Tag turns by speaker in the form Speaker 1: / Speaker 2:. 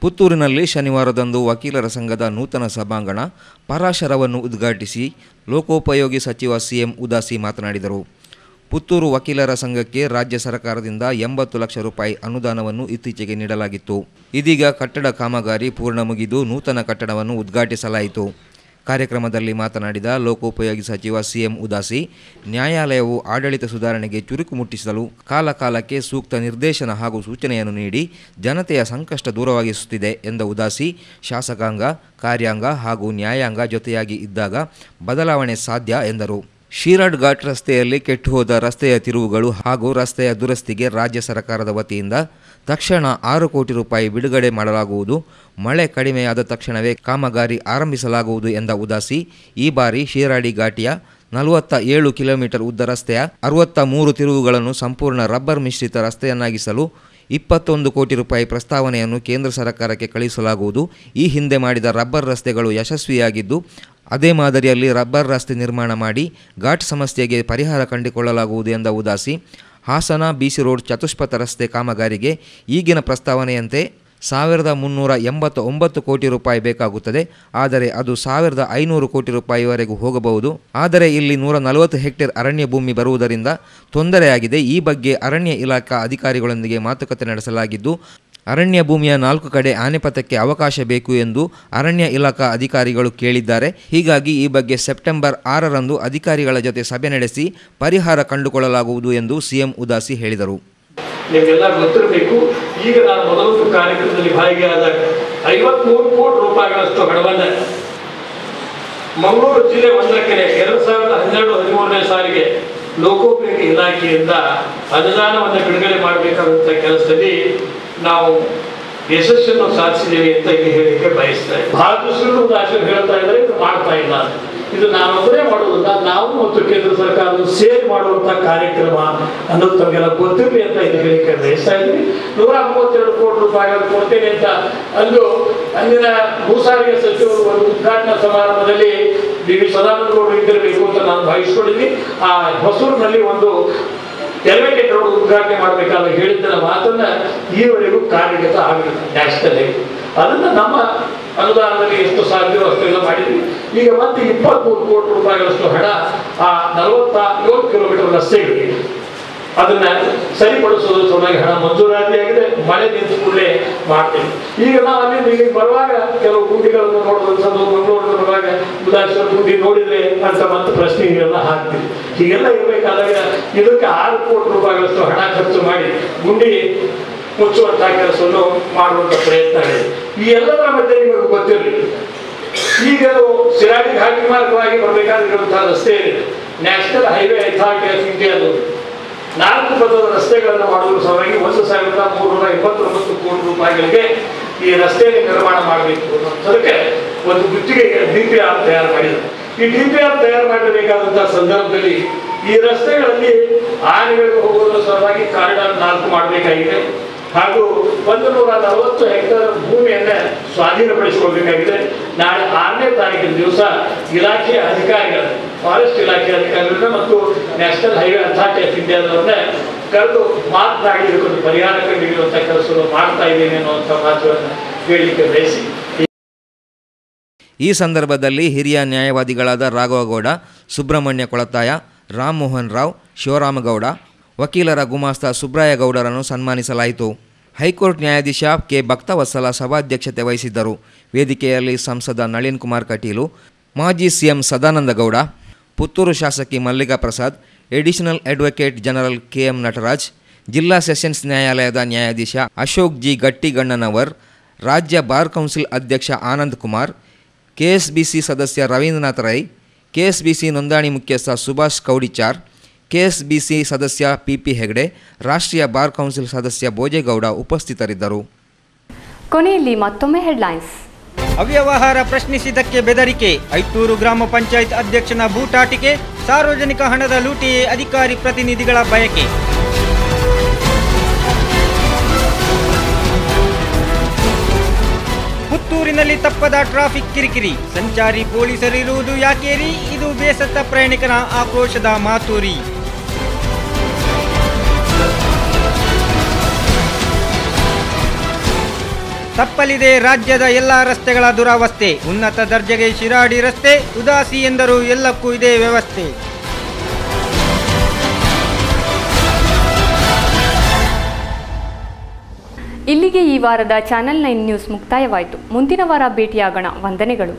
Speaker 1: ಪುತ್ತೂರಿನಲ್ಲಿ ಶನಿವಾರದಂದು ವಕೀಲರ ಸಂಘದ ನೂತನ ಸಭಾಂಗಣ ಪರಾಶರವನ್ನು ಉದ್ಘಾಟಿಸಿ ಲೋಕೋಪಯೋಗಿ ಸಚಿವ ಸಿಎಂ ಉದಾಸಿ ಮಾತನಾಡಿದರು. ಪುತ್ತೂರು ವಕೀಲರ ಸಂಘಕ್ಕೆ ರಾಜ್ಯ ಸರ್ಕಾರದಿಂದ ಎಂಬತ್ತು ಲಕ್ಷ ರೂಪಾಯಿ ಅನುದಾನವನ್ನು ಇತ್ತೀಚೆಗೆ ನೀಡಲಾಗಿತ್ತು. ಇದೀಗ ಕಟ್ಟಡ ಕಾಮಗಾರಿ ಪೂರ್ಣ ಮುಗಿದು ನೂತನ ಕಟ್ಟಡವನ್ನು ಉದ್ಘಾಟಿಸಲಾಯಿತು. ಕಾರ್ಯಕ್ರಮದಲ್ಲಿ ಮಾತನಾಡಿದ ಲೋಕೋಪಯೋಗಿ ಸಚಿವ ಸಿಎಂ ಉದಾಸಿ, ನ್ಯಾಯಾಲಯವು ಆಡಳಿತ ಸುಧಾರಣೆಗೆ ಚುರುಕು ಮುಟ್ಟಿಸಲು ಕಾಲಕಾಲಕ್ಕೆ ಸೂಕ್ತ ನಿರ್ದೇಶನ ಹಾಗೂ ಸೂಚನೆಯನ್ನು ನೀಡಿ ಜನತೆಯ ಸಂಕಷ್ಟ ದೂರವಾಗಿಸುತ್ತಿದೆ ಎಂದ ಉದಾಸಿ, ಶಾಸಕಾಂಗ, ಕಾರ್ಯಾಂಗ ಹಾಗೂ ನ್ಯಾಯಾಂಗ ಜೊತೆಯಾಗಿ ಇದ್ದಾಗ ಬದಲಾವಣೆ ಸಾಧ್ಯ ಎಂದರು. ಶಿರಾಡ್ ಘಾಟ್ ರಸ್ತೆಯಲ್ಲಿ ಕೆಟ್ಟುಹೋದ ರಸ್ತೆಯ ತಿರುವುಗಳು ಹಾಗೂ ರಸ್ತೆಯ ದುರಸ್ತಿಗೆ ರಾಜ್ಯ ಸರ್ಕಾರದ ವತಿಯಿಂದ ತಕ್ಷಣ ಆರು ಕೋಟಿ ರೂಪಾಯಿ ಬಿಡುಗಡೆ ಮಾಡಲಾಗುವುದು. ಮಳೆ ಕಡಿಮೆಯಾದ ತಕ್ಷಣವೇ ಕಾಮಗಾರಿ ಆರಂಭಿಸಲಾಗುವುದು ಎಂದ ಉದಾಸಿ, ಈ ಬಾರಿ ಶಿರಾಡಿ ಘಾಟಿಯ ನಲವತ್ತ ಏಳು ಕಿಲೋಮೀಟರ್ ಉದ್ದ ರಸ್ತೆಯ ಅರವತ್ತ ಮೂರು ತಿರುವುಗಳನ್ನು ಸಂಪೂರ್ಣ ರಬ್ಬರ್ ಮಿಶ್ರಿತ ರಸ್ತೆಯನ್ನಾಗಿಸಲು ಇಪ್ಪತ್ತೊಂದು ಕೋಟಿ ರೂಪಾಯಿ ಪ್ರಸ್ತಾವನೆಯನ್ನು ಕೇಂದ್ರ ಸರ್ಕಾರಕ್ಕೆ ಕಳುಹಿಸಲಾಗುವುದು ಈ ಹಿಂದೆ ಮಾಡಿದ ರಬ್ಬರ್ ರಸ್ತೆಗಳು ಯಶಸ್ವಿಯಾಗಿದ್ದು ಅದೇ ಮಾದರಿಯಲ್ಲಿ ರಬ್ಬರ್ ರಸ್ತೆ ನಿರ್ಮಾಣ ಮಾಡಿ ಘಾಟ್ ಸಮಸ್ಯೆಗೆ ಪರಿಹಾರ ಕಂಡುಕೊಳ್ಳಲಾಗುವುದು ಎಂದ Udasi, Hassan B C road ಚತುಷ್ಪಥ ರಸ್ತೆ ಕಾಮಗಾರಿಗೆ ಈಗಿನ ಪ್ರಸ್ತಾವನೆಯಂತೆ ಸಾವಿರದ ಮುನ್ನೂರ ಎಂಬತ್ತ ಒಂಬತ್ತು ಕೋಟಿ ರೂಪಾಯಿ ಬೇಕಾಗುತ್ತದೆ, ಆದರೆ ಅದು ಸಾವಿರದ ಐನೂರು ಕೋಟಿ ರೂಪಾಯಿವರೆಗೂ ಹೋಗಬಹುದು. ಆದರೆ ಇಲ್ಲಿ ನೂರ ನಲವತ್ತು ಹೆಕ್ಟೇರ್ ಅರಣ್ಯ ಭೂಮಿ ಬರುವುದರಿಂದ ತೊಂದರೆಯಾಗಿದೆ. ಈ ಬಗ್ಗೆ ಅರಣ್ಯ ಇಲಾಖಾ ಅಧಿಕಾರಿಗಳೊಂದಿಗೆ ಮಾತುಕತೆ ನಡೆಸಲಾಗಿದ್ದು ಅರಣ್ಯ ಭೂಮಿಯ ನಾಲ್ಕು ಕಡೆ ಆನೆಪಥಕ್ಕೆ ಅವಕಾಶ ಬೇಕು ಎಂದು ಅರಣ್ಯ ಇಲಾಖಾ ಅಧಿಕಾರಿಗಳು ಕೇಳಿದ್ದಾರೆ. ಹೀಗಾಗಿ ಈ ಬಗ್ಗೆ ಸೆಪ್ಟೆಂಬರ್ ಆರರಂದು ಅಧಿಕಾರಿಗಳ ಜೊತೆ ಸಭೆ ನಡೆಸಿ ಪರಿಹಾರ ಕಂಡುಕೊಳ್ಳಲಾಗುವುದು ಎಂದು ಸಿಎಂ ಉದಾಸಿ ಹೇಳಿದರು.
Speaker 2: ನಿಮಗೆಲ್ಲ ಗೊತ್ತಿರಬೇಕು, ಈಗ ನಾನು ಮೊದಲು ಕಾರ್ಯಕ್ರಮದಲ್ಲಿ ಭಾಗಿಯಾದಾಗ ಐವತ್ಮೂರು ಕೋಟಿ ರೂಪಾಯಿಗಳಷ್ಟು ಹಣವನ್ನು ಮಂಗಳೂರು ಜಿಲ್ಲೆ ಒಂದಕ್ಕೆ ಎರಡು ಸಾವಿರದ ಹನ್ನೆರಡು ಹದಿಮೂರನೇ ಸಾಲಿಗೆ ಲೋಕೋಪಯೋಗಿ ಇಲಾಖೆಯಿಂದ ಅನುದಾನವನ್ನು ಬಿಡುಗಡೆ ಮಾಡಬೇಕಾದಂಥ ಕೆಲಸದಲ್ಲಿ ನಾವು ಯಶಸ್ಸನ್ನು ಸಾಧಿಸಿದ್ದೇವೆ ಅಂತ ಇಲ್ಲಿ ಹೇಳಿಕೆ ಬಯಸ್ತಾ ಬಹಳ ಭಾಳ ಹೇಳ್ತಾ ಇದ್ದಾರೆ, ಇದು ಮಾಡ್ತಾ ಇಲ್ಲ. ಇದು ನಾನೊಬ್ಬರೇ ಮಾಡುವುದಲ್ಲ ನಾವು ಮತ್ತು ಕೇಂದ್ರ ಸರ್ಕಾರ ಸೇರಿ ಮಾಡುವಂತ ಕಾರ್ಯಕ್ರಮ ಅನ್ನೋದು ತಮಗೆಲ್ಲ ಗೊತ್ತಿರಲಿ ಅಂತ ಇಲ್ಲಿ ಹೇಳಿಕೆ ಬಯಸ್ತಾ ಇದ್ವಿ ನೂರ ಮೂವತ್ತೆರಡು ಕೋಟಿ ರೂಪಾಯಿಗಳು ಕೊಡ್ತೇನೆ ಅಂತ ಅಂದು ಅಂದಿನ ಭೂ ಸಾರಿಗೆ ಸಚಿವರು ಒಂದು ಉದ್ಘಾಟನಾ ಸಮಾರಂಭದಲ್ಲಿ ಡಿ ವಿ ಸದಾನಂದ ಇದ್ದಿರಬೇಕು ಅಂತ ನಾನು ಭಾವಿಸ್ಕೊಂಡಿದ್ವಿ ಆ ಹೊಸೂರಿನಲ್ಲಿ ಒಂದು ಎಲಿವೇಟೆಡ್ ರೋಡ್ ಉದ್ಘಾಟನೆ ಮಾಡಬೇಕಾದ ಹೇಳಿದ್ದರ ಮಾತನ್ನ ಈವರೆಗೂ ಕಾರ್ಯಗತ ಆಗಲಿಲ್ಲ ನ್ಯಾಷನಲ್ ಹೈವೇ ಅದನ್ನ ನಮ್ಮ ಅನುದಾನದಲ್ಲಿ ಎಷ್ಟು ಸಾಧ್ಯವೋ ಅಷ್ಟೆಲ್ಲ ಮಾಡಿದ್ವಿ. ಈಗ ಮತ್ತೆ ಇಪ್ಪತ್ಮೂರು ಕೋಟಿ ರೂಪಾಯಿಗಳಷ್ಟು ಹಣ ಆ ನಲವತ್ತ ಏಳು ಕಿಲೋಮೀಟರ್ ರಸ್ತೆಗಳಿಗೆ ಅದನ್ನ ಸರಿಪಡಿಸೋದ್ರ ಸಲುವಾಗಿ ಹಣ ಮಂಜೂರಾತಿಯಾಗಿದೆ ಮಳೆ ನಿಂತ ಕೂಡಲೇ ಮಾಡ್ತೀವಿ. ಈಗ ನಾವು ಅಲ್ಲಿ ಇಲ್ಲಿ ಬರುವಾಗ ಕೆಲವು ಗುಂಡಿಗಳನ್ನು ನೋಡುವಂಥದ್ದು ಮಂಗಳೂರಿನ ಬರುವಾಗ ಬುಧಾಶ್ವರ ಗುಂಡಿ ನೋಡಿದ್ರೆ ಅಂತ ಮತ್ತೆ ಪ್ರಶ್ನೆಗೆಲ್ಲ ಹಾಕ್ತೀವಿ. ಹೀಗೆಲ್ಲ ಇರಬೇಕಾದಾಗ ಇದಕ್ಕೆ ಆರು ಕೋಟಿ ರೂಪಾಯಿಗಳಷ್ಟು ಹಣ ಖರ್ಚು ಮಾಡಿ ಗುಂಡಿ ಮುಚ್ಚುವಂತಹ ಕೆಲಸವನ್ನು ಮಾಡುವಂತ ಪ್ರಯತ್ನ ಇದೆ. ಈ ಎಲ್ಲದರ ಮಧ್ಯೆ ನಿಮಗೆ ಗೊತ್ತಿರಲಿ ಈಗ ಸಿರಾಡಿ ಘಾಟಿ ಮಾರ್ಗವಾಗಿ ಬರಬೇಕಾಗಿರುವಂತಹ ರಸ್ತೆ ನ್ಯಾಷನಲ್ ಹೈವೇ ಅಥಾರಿಟಿ ಆಫ್ ಇಂಡಿಯಾದು ನಾಲ್ಕು ಪದರ ರಸ್ತೆಗಳನ್ನು ಮಾಡುವ ಸಲುವಾಗಿ ಒಂದು ಸಾವಿರದ ಮೂರ್ನೂರ ಇಪ್ಪತ್ತೊಂಬತ್ತು ಕೋಟಿ ರೂಪಾಯಿಗಳಿಗೆ ಈ ರಸ್ತೆಯನ್ನು ನಿರ್ಮಾಣ ಮಾಡಬೇಕು ಅನ್ನೋದಕ್ಕೆ ಒಂದು ಗುತ್ತಿಗೆ ಡಿ ಪಿ ಆರ್ ತಯಾರು ಮಾಡಿದೆ ಈ ಡಿ ಪಿ ಆರ್ ತಯಾರು ಮಾಡಬೇಕಾದಂತಹ ಸಂದರ್ಭದಲ್ಲಿ ಈ ರಸ್ತೆಗಳಲ್ಲಿ ಆನೆಗಳಿಗೆ ಹೋಗುವುದರ ಸಲುವಾಗಿ ಕಾರಿಡಾರ್ ನಾಲ್ಕು ಮಾಡಬೇಕಾಗಿದೆ. ಹಾಗೂ ಒಂದು ನೂರ ನಲವತ್ತು ಹೆಕ್ಟೇರ್ ಭೂಮಿಯನ್ನ ಸ್ವಾಧೀನಪಡಿಸಿಕೊಳ್ಬೇಕಾಗಿದೆ. ನಾಳೆ ಆರನೇ ತಾರೀಕಿನ ದಿವಸ ಇಲಾಖೆಯ ಅಧಿಕಾರಿಗಳ, ಫಾರೆಸ್ಟ್ ಇಲಾಖೆಯ ಅಧಿಕಾರಿಗಳನ್ನ ಮತ್ತು ನ್ಯಾಷನಲ್ ಹೈವೇ ಅಥಾರಿಟಿ ಆಫ್ ಇಂಡಿಯಾದವ್ರನ್ನ ಕರೆದು ಮಾತನಾಡಿ ಇದಕ್ಕೊಂದು ಪರಿಹಾರ ಕಂಡುಹಿಡಿಯುವಂಥ ಕೆಲಸಗಳು ಮಾಡ್ತಾ ಇದ್ದೇನೆ ಅನ್ನುವಂಥ ಮಾತುಗಳನ್ನು ಹೇಳಲಿಕ್ಕೆ ಬಯಸಿ.
Speaker 1: ಈ ಸಂದರ್ಭದಲ್ಲಿ ಹಿರಿಯ ನ್ಯಾಯವಾದಿಗಳಾದ ರಾಘವಗೌಡ ಸುಬ್ರಹ್ಮಣ್ಯ ಕೊಳತಾಯ ರಾಮ್ಮೋಹನ್ ರಾವ್ ಶಿವರಾಮಗೌಡ ವಕೀಲರ ಗುಮಾಸ್ತ ಸುಬ್ರಾಯಗೌಡರನ್ನು ಸನ್ಮಾನಿಸಲಾಯಿತು. ಹೈಕೋರ್ಟ್ ನ್ಯಾಯಾಧೀಶ ಕೆ. ಭಕ್ತವತ್ಸಲ ಸಭಾಧ್ಯಕ್ಷತೆ ವಹಿಸಿದ್ದರು. ವೇದಿಕೆಯಲ್ಲಿ ಸಂಸದ ನಳಿನ್ ಕುಮಾರ್ ಕಟೀಲು, ಮಾಜಿ ಸಿಎಂ ಸದಾನಂದ ಗೌಡ, ಪುತ್ತೂರು ಶಾಸಕಿ Mallika Prasad additional advocate general K M Nataraj ಜಿಲ್ಲಾ ಸೆಷನ್ಸ್ ನ್ಯಾಯಾಲಯದ ನ್ಯಾಯಾಧೀಶ ಅಶೋಕ್ ಜಿ ಗಟ್ಟಿಗಣ್ಣನವರ್ ರಾಜ್ಯ ಬಾರ್ ಕೌನ್ಸಿಲ್ ಅಧ್ಯಕ್ಷ ಆನಂದ್ ಕುಮಾರ್ ಕೆಎಸ್ಬಿಸಿ ಸದಸ್ಯ ರವೀಂದ್ರನಾಥ್ ರೈ ಕೆಎಸ್ಬಿಸಿ ನೋಂದಣಿ ಮುಖ್ಯಸ್ಥ ಸುಭಾಷ್ ಕೌಡಿಚಾರ್ ಕೆಎಸ್ಬಿಸಿ ಸದಸ್ಯ ಪಿ ಪಿ ಹೆಗ್ಡೆ ರಾಷ್ಟ್ರೀಯ ಬಾರ್ ಕೌನ್ಸಿಲ್ ಸದಸ್ಯ ಭೋಜೇಗೌಡ ಉಪಸ್ಥಿತರಿದ್ದರು.
Speaker 3: ಕೊನೆಯಲ್ಲಿ ಮತ್ತೊಮ್ಮೆ ಹೆಡ್ಲೈನ್ಸ್
Speaker 4: ಅವ್ಯವಹಾರ ಪ್ರಶ್ನಿಸಿದ್ದಕ್ಕೆ ಬೆದರಿಕೆ. ಐತೂರು ಗ್ರಾಮ ಪಂಚಾಯತ್ ಅಧ್ಯಕ್ಷನ ಬೂಟಾಟಿಕೆ ಸಾರ್ವಜನಿಕ ಹಣದ ಲೂಟಿಯೇ ಅಧಿಕಾರಿ ಪ್ರತಿನಿಧಿಗಳ ಬಯಕೆ. ಪುತ್ತೂರಿನಲ್ಲಿ ತಪ್ಪದ ಟ್ರಾಫಿಕ್ ಕಿರಿಕಿರಿ. ಸಂಚಾರಿ ಪೊಲೀಸರಿರುವುದು ಯಾಕೇರಿ? ಇದು ಬೇಸತ್ತ ಪ್ರಯಾಣಿಕರ ಆಕ್ರೋಶದ ಮಾತೂರಿ. ತಪ್ಪಲಿದೆ ರಾಜ್ಯದ ಎಲ್ಲ ರಸ್ತೆಗಳ ದುರಾವಸ್ಥೆ. ಉನ್ನತ ದರ್ಜೆಗೆ ಶಿರಾಡಿ ರಸ್ತೆ, ಉದಾಸಿ ಎಂದರು ಎಲ್ಲಕ್ಕೂ ಇದೇ ವ್ಯವಸ್ಥೆ.
Speaker 3: ಇಲ್ಲಿಗೆ ಈ ವಾರದ ಚಾನೆಲ್ ನೈನ್ ನ್ಯೂಸ್ ಮುಕ್ತಾಯವಾಯಿತು. ಮುಂದಿನ ವಾರ ಭೇಟಿಯಾಗೋಣ. ವಂದನೆಗಳು.